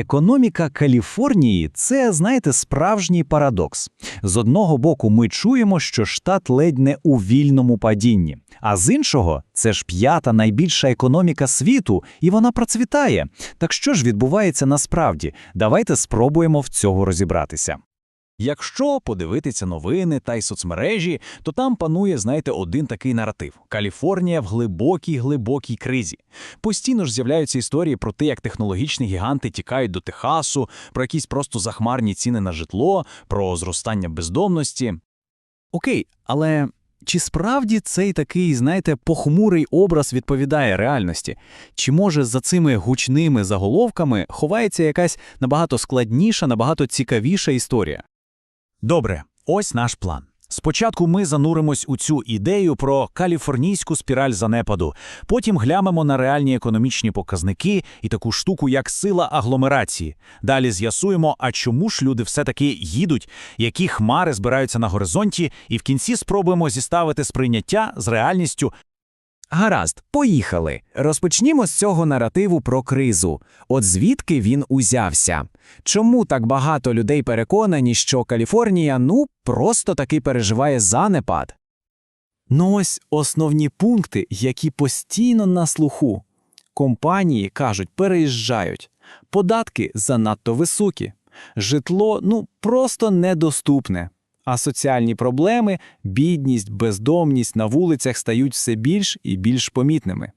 Економіка Каліфорнії це, знаєте, справжній парадокс. З одного боку, ми чуємо, що штат ледь не у вільному падінні, а з іншого, це ж п'ята найбільша економіка світу, і вона процвітає. Так що ж відбувається насправді? Давайте спробуємо в цього розібратися. Якщо подивитися новини та й соцмережі, то там панує, знаєте, один такий наратив: Каліфорнія в глибокій глибокій кризі. Постійно ж з'являються історії про те, як технологічні гіганти тікають до Техасу, про якісь просто захмарні ціни на житло, про зростання бездомності. Окей, але чи справді цей такий, знаєте, похмурий образ відповідає реальності? Чи може за цими гучними заголовками ховається якась набагато складніша, набагато цікавіша історія? Добре, ось наш план. Спочатку ми зануримось у цю ідею про каліфорнійську спіраль занепаду, потім глянемо на реальні економічні показники і таку штуку, як сила агломерації. Далі з'ясуємо, а чому ж люди все-таки їдуть, які хмари збираються на горизонті, і в кінці спробуємо зіставити сприйняття з реальністю Гаразд, поїхали. Розпочнімо з цього наративу про кризу. От звідки він узявся? Чому так багато людей переконані, що Каліфорнія ну просто таки переживає занепад? Ну ось основні пункти, які постійно на слуху. Компанії кажуть, переїжджають, податки занадто високі, житло ну просто недоступне. А соціальні проблеми, бідність, бездомність на вулицях стають все більш і більш помітними.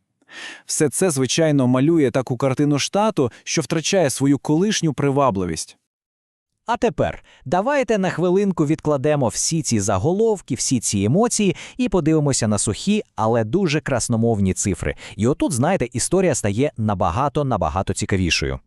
Все це, звичайно, малює таку картину штату, що втрачає свою колишню привабливість. А тепер давайте на хвилинку відкладемо всі ці заголовки, всі ці емоції і подивимося на сухі, але дуже красномовні цифри. І отут, знаєте, історія стає набагато набагато цікавішою.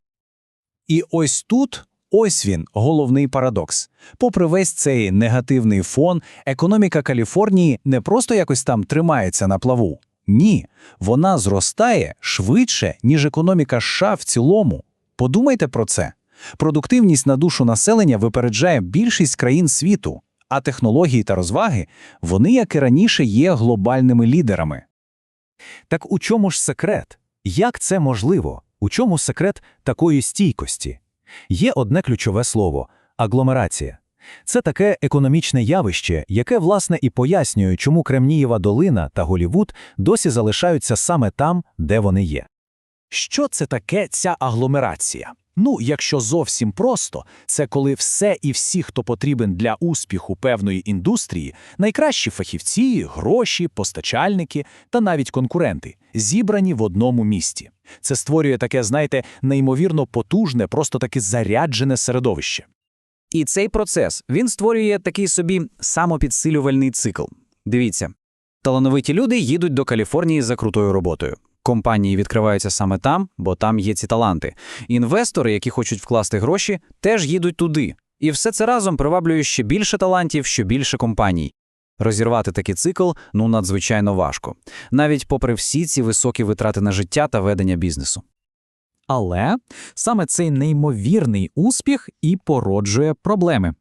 І ось тут ось він, головний парадокс. Попри весь цей негативний фон, економіка Каліфорнії не просто якось там тримається на плаву. Ні, вона зростає швидше, ніж економіка США в цілому. Подумайте про це. Продуктивність на душу населення випереджає більшість країн світу, а технології та розваги вони, як і раніше, є глобальними лідерами. Так у чому ж секрет? Як це можливо? У чому секрет такої стійкості? Є одне ключове слово агломерація. Це таке економічне явище, яке, власне, і пояснює, чому Кремнієва долина та Голівуд досі залишаються саме там, де вони є. Що це таке ця агломерація? Ну, якщо зовсім просто, це коли все і всі, хто потрібен для успіху певної індустрії, найкращі фахівці, гроші, постачальники та навіть конкуренти, зібрані в одному місті. Це створює таке, знаєте, неймовірно потужне, просто таке заряджене середовище. І цей процес він створює такий собі самопідсилювальний цикл. Дивіться, талановиті люди їдуть до Каліфорнії за крутою роботою. Компанії відкриваються саме там, бо там є ці таланти. Інвестори, які хочуть вкласти гроші, теж їдуть туди. І все це разом приваблює ще більше талантів, ще більше компаній. Розірвати такий цикл ну надзвичайно важко, навіть попри всі ці високі витрати на життя та ведення бізнесу. Але саме цей неймовірний успіх і породжує проблеми.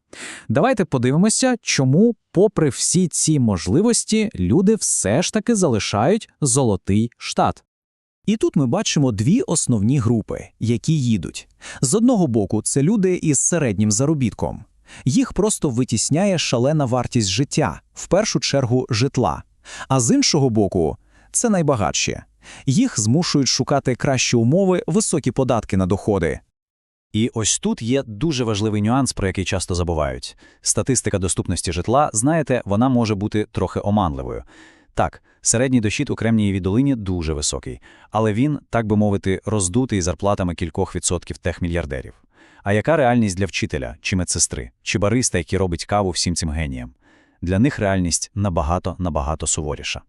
Давайте подивимося, чому, попри всі ці можливості, люди все ж таки залишають золотий штат. І тут ми бачимо дві основні групи, які їдуть. З одного боку, це люди із середнім заробітком. Їх просто витісняє шалена вартість життя, в першу чергу житла. А з іншого боку, це найбагатші. Їх змушують шукати кращі умови, високі податки на доходи. І ось тут є дуже важливий нюанс, про який часто забувають. Статистика доступності житла, знаєте, вона може бути трохи оманливою. Так, середній дохід у Кремнієвій долині дуже високий, але він, так би мовити, роздутий зарплатами кількох відсотків техмільярдерів. А яка реальність для вчителя чи медсестри, чи бариста, який робить каву всім цим геніям? Для них реальність набагато набагато суворіша.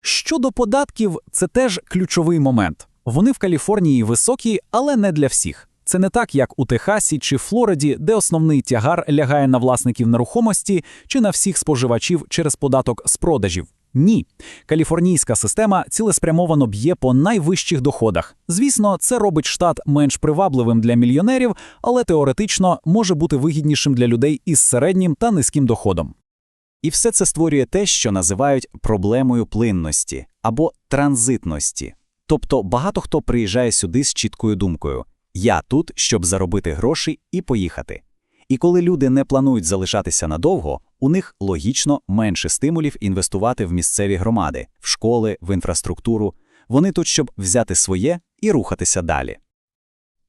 Щодо податків, це теж ключовий момент. Вони в Каліфорнії високі, але не для всіх. Це не так, як у Техасі чи Флориді, де основний тягар лягає на власників нерухомості чи на всіх споживачів через податок з продажів. Ні, каліфорнійська система цілеспрямовано б'є по найвищих доходах. Звісно, це робить штат менш привабливим для мільйонерів, але теоретично може бути вигіднішим для людей із середнім та низьким доходом. І все це створює те, що називають проблемою плинності або транзитності. Тобто багато хто приїжджає сюди з чіткою думкою: Я тут, щоб заробити гроші і поїхати. І коли люди не планують залишатися надовго, у них логічно менше стимулів інвестувати в місцеві громади, в школи, в інфраструктуру. Вони тут, щоб взяти своє і рухатися далі.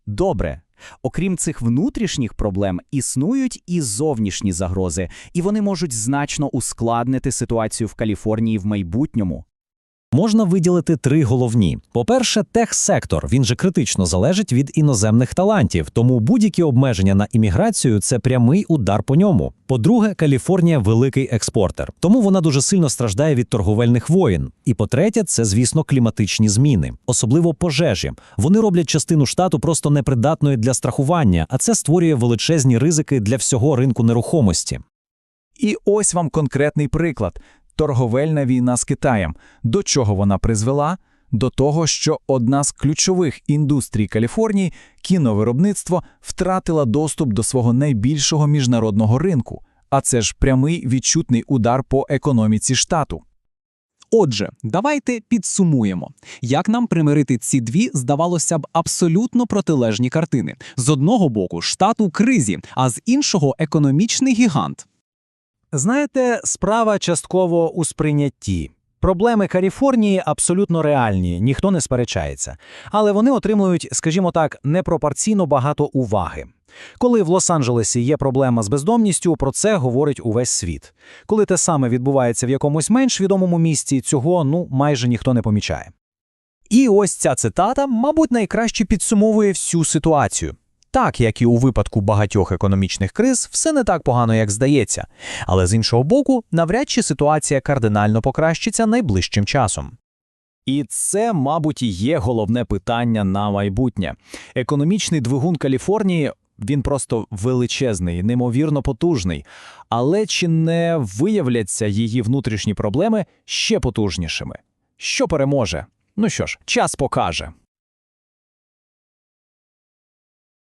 Добре. Окрім цих внутрішніх проблем, існують і зовнішні загрози, і вони можуть значно ускладнити ситуацію в Каліфорнії в майбутньому. Можна виділити три головні. По-перше, техсектор. Він же критично залежить від іноземних талантів, тому будь-які обмеження на імміграцію це прямий удар по ньому. По-друге, Каліфорнія великий експортер, тому вона дуже сильно страждає від торговельних воїн. І по-третє, це, звісно, кліматичні зміни, особливо пожежі. Вони роблять частину штату просто непридатною для страхування, а це створює величезні ризики для всього ринку нерухомості. І ось вам конкретний приклад. Торговельна війна з Китаєм. До чого вона призвела? До того, що одна з ключових індустрій Каліфорнії, кіновиробництво, втратила доступ до свого найбільшого міжнародного ринку. А це ж прямий відчутний удар по економіці штату. Отже, давайте підсумуємо, як нам примирити ці дві, здавалося б, абсолютно протилежні картини. З одного боку, штат у кризі, а з іншого економічний гігант. Знаєте, справа частково у сприйнятті. Проблеми Каліфорнії абсолютно реальні, ніхто не сперечається. Але вони отримують, скажімо так, непропорційно багато уваги. Коли в Лос-Анджелесі є проблема з бездомністю, про це говорить увесь світ. Коли те саме відбувається в якомусь менш відомому місці, цього ну майже ніхто не помічає. І ось ця цитата, мабуть, найкраще підсумовує всю ситуацію. Так, як і у випадку багатьох економічних криз, все не так погано, як здається. Але з іншого боку, навряд чи ситуація кардинально покращиться найближчим часом. І це, мабуть, і є головне питання на майбутнє. Економічний двигун Каліфорнії він просто величезний, неймовірно потужний. Але чи не виявляться її внутрішні проблеми ще потужнішими? Що переможе? Ну що ж, час покаже.